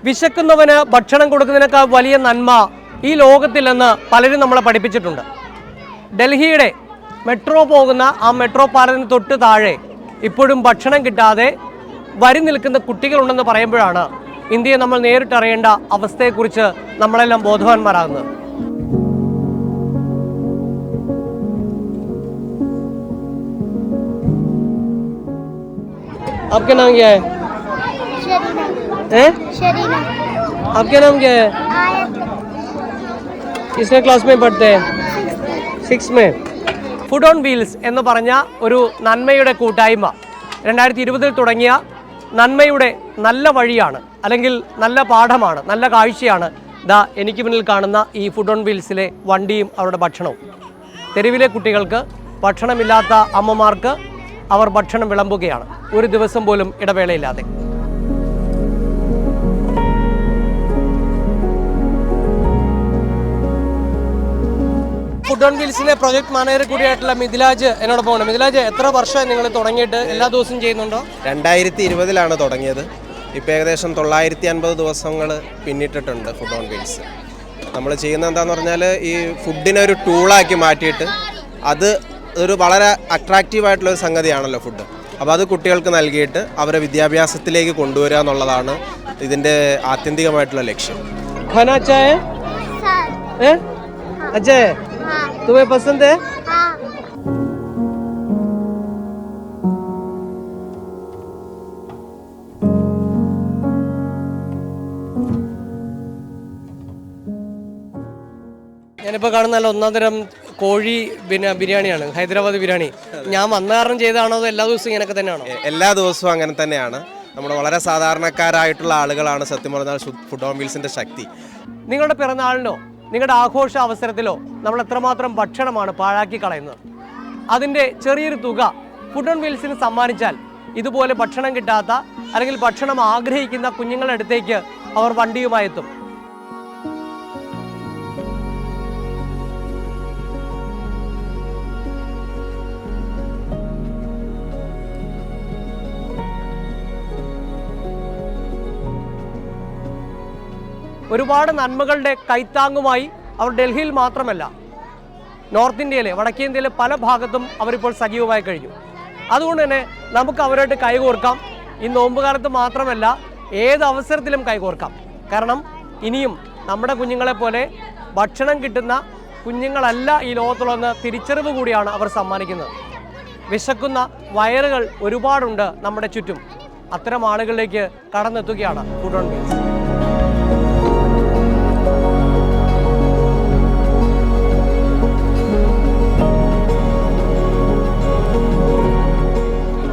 വിശക്കുന്നവന് ഭക്ഷണം കൊടുക്കുന്നതിനേക്കാൾ വലിയ നന്മ ഈ ലോകത്തില്ലെന്ന് പലരും നമ്മളെ പഠിപ്പിച്ചിട്ടുണ്ട് ഡൽഹിയുടെ മെട്രോ പോകുന്ന ആ മെട്രോ പാലത്തിന് തൊട്ട് താഴെ ഇപ്പോഴും ഭക്ഷണം കിട്ടാതെ വരി നിൽക്കുന്ന കുട്ടികളുണ്ടെന്ന് പറയുമ്പോഴാണ് ഇന്ത്യയെ നമ്മൾ നേരിട്ടറിയേണ്ട അവസ്ഥയെക്കുറിച്ച് നമ്മളെല്ലാം ബോധവാന്മാരാകുന്നത് आपका नाम क्या है शरीना हैं? शरीना आपका नाम क्या है आयत किसने क्लास में पढ़ते हैं six may food on wheels എന്ന് പറഞ്ഞ ഒരു നന്മയുടെ കൂട്ടായ്മ രണ്ടായിരത്തി ഇരുപതിൽ തുടങ്ങിയ നന്മയുടെ നല്ല വഴിയാണ് അല്ലെങ്കിൽ നല്ല പാഠമാണ് നല്ല കാഴ്ചയാണ് ദാ എനിക്ക് മുന്നിൽ കാണുന്ന ഈ ഫുഡ് ഓൺ വീൽസിലെ വണ്ടിയും അവരുടെ ഭക്ഷണവും തെരുവിലെ കുട്ടികൾക്ക് ഭക്ഷണമില്ലാത്ത അമ്മമാർക്ക് അവർ ഭക്ഷണം വിളമ്പുകയാണ് ഒരു ദിവസം പോലും ഇടവേളയില്ലാതെ ബെഡ് ഓൺ വീൽസിലെ പ്രൊജക്ട് മാനേജർ കൂടിയായിട്ടുള്ള മിഥിലാജ് എന്നോടൊപ്പം ഉണ്ട് മിഥിലാജ് എത്ര വർഷമായി നിങ്ങൾ തുടങ്ങിയിട്ട് എല്ലാ ദിവസവും ചെയ്യുന്നുണ്ടോ? രണ്ടായിരത്തി ഇരുപതിലാണ് തുടങ്ങിയത്. ഇപ്പോൾ ഏകദേശം തൊള്ളായിരത്തി അൻപത് ദിവസങ്ങൾ പിന്നിട്ടിട്ടുണ്ട് ഫുഡ് ഓൺ വീൽസ്. നമ്മൾ ചെയ്യുന്നത് എന്താണെന്ന് പറഞ്ഞാൽ ഈ ഫുഡിനെ ഒരു ടൂളാക്കി മാറ്റിയിട്ട് അത് ഒരു വളരെ അട്രാക്റ്റീവായിട്ടുള്ള ഒരു സംഗതിയാണല്ലോ ഫുഡ്. അപ്പോൾ അത് കുട്ടികൾക്ക് നൽകിയിട്ട് അവരെ വിദ്യാഭ്യാസത്തിലേക്ക് കൊണ്ടുവരിക എന്നുള്ളതാണ് ഇതിന്റെ ആത്യന്തികമായിട്ടുള്ള ലക്ഷ്യം. ഖനാ അജയ് तुम्हें पसंद है हाँ ഞാനിപ്പോൾ കാണുന്ന നല്ല ഒന്നാം തരം കോഴി പിന്നെ ബിരിയാണിയാണ് ഹൈദരാബാദ് ബിരിയാണി ഞാൻ വന്ന കാരണം ചെയ്തതാണോ അതോ എല്ലാ ദിവസവും ഇങ്ങനെയൊക്കെ തന്നെയാണോ എ- എല്ലാ ദിവസവും അങ്ങനെ തന്നെയാണ് നമ്മൾ വളരെ സാധാരണക്കാരായിട്ടുള്ള ആളുകളാണ് സത്യം പറഞ്ഞാൽ ഫുഡ് ഓൺ വീൽസിൻ്റെ ശക്തി നിങ്ങളുടെ പിറന്നാളിനോ നിങ്ങളുടെ ആഘോഷ അവസരത്തിലോ നമ്മൾ എത്രമാത്രം ഭക്ഷണമാണ് പാഴാക്കി കളയുന്നത്? അതിന്റെ ചെറിയൊരു തുക ഫുഡ് ഓൺ വീൽസിന് സമ്മാനിച്ചാൽ ഇതുപോലെ ഭക്ഷണം കിട്ടാത്ത അല്ലെങ്കിൽ ഭക്ഷണം ആഗ്രഹിക്കുന്ന കുഞ്ഞുങ്ങളുടെ അടുത്തേക്ക് അവർ വണ്ടിയുമായി എത്തും. ഒരുപാട് നന്മകളുടെ കൈത്താങ്ങുമായി അവർ ഡൽഹിയിൽ മാത്രമല്ല നോർത്ത് ഇന്ത്യയിലെ വടക്കേ ഇന്ത്യയിലെ പല ഭാഗത്തും അവരിപ്പോൾ സജീവമായി കഴിഞ്ഞു. അതുകൊണ്ട് തന്നെ നമുക്ക് അവരായിട്ട് കൈകോർക്കാം. ഈ നോമ്പുകാലത്ത് മാത്രമല്ല ഏത് അവസരത്തിലും കൈകോർക്കാം. കാരണം ഇനിയും നമ്മുടെ കുഞ്ഞുങ്ങളെ പോലെ ഭക്ഷണം കിട്ടുന്ന കുഞ്ഞുങ്ങളല്ല ഈ ലോകത്തുള്ളതെന്ന് തിരിച്ചറിവ് കൂടിയാണ് അവർ സമ്മാനിക്കുന്നത്. വിശക്കുന്ന വയറുകൾ ഒരുപാടുണ്ട് നമ്മുടെ ചുറ്റും. അത്തരം ആളുകളിലേക്ക് കടന്നെത്തുകയാണ് ഫുഡ് ഓൺ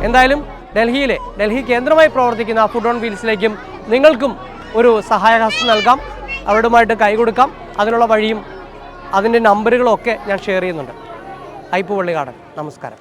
എന്തായാലും ഡൽഹിയിലെ ഡൽഹി കേന്ദ്രമായി പ്രവർത്തിക്കുന്ന ഫുഡ് ഓൺ വീൽസിലേക്കും നിങ്ങൾക്കും ഒരു സഹായഹസ്തം നൽകാം. അവരുമായിട്ട് കൈകൊടുക്കാം അതിനുള്ള വഴിയും അതിന്റെ നമ്പറുകളൊക്കെ ഞാൻ ഷെയർ ചെയ്യുന്നുണ്ട്. ഐപ്പ് കാടൻ നമസ്കാരം.